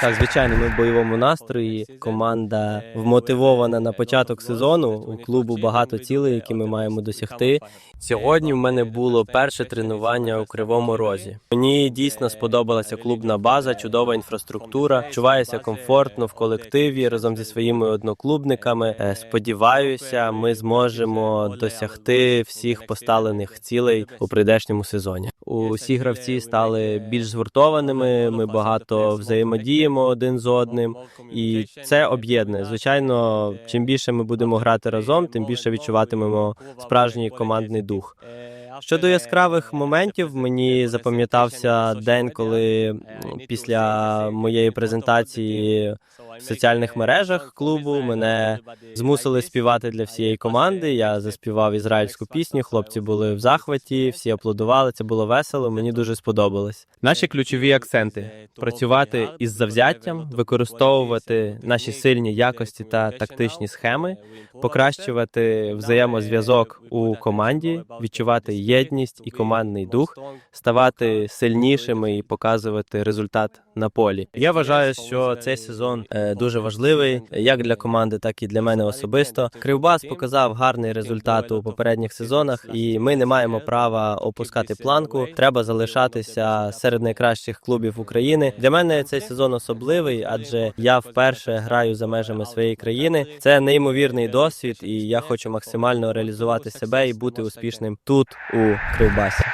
Так, звичайно, ми в бойовому настрої. Команда вмотивована на початок сезону. У клубу багато цілей, які ми маємо досягти. Сьогодні в мене було перше тренування у Кривому Розі. Мені дійсно сподобалася клубна база, чудова інфраструктура. Чуваюся комфортно в колективі разом зі своїми одноклубниками. Е, Сподіваюся, ми зможемо досягти всіх поставлених цілей у прийдешньому сезоні. Усі гравці стали більш згуртованими. Ми багато взаємодіємо один з одним, і це об'єднує. Звичайно, чим більше ми будемо грати разом, тим більше відчуватимемо справжній командний дух. Щодо яскравих моментів, мені запам'ятався день, коли після моєї презентації в соціальних мережах клубу мене змусили співати для всієї команди. Я заспівав ізраїльську пісню. Хлопці були в захваті, всі аплодували. Це було весело. Мені дуже сподобалось. Наші ключові акценти: працювати із завзяттям, використовувати наші сильні якості та тактичні схеми, покращувати взаємозв'язок у команді, відчувати єдність і командний дух, ставати сильнішими і показувати результат на полі. Я вважаю, що цей сезон е, дуже важливий як для команди, так і для мене особисто. Кривбас показав гарний результат у попередніх сезонах, і ми не маємо права опускати планку. Треба залишатися серед найкращих клубів України. Для мене цей сезон особливий, адже я вперше граю за межами своєї країни. Це неймовірний досвід, і я хочу максимально реалізувати себе і бути успішним тут у Кривбасі.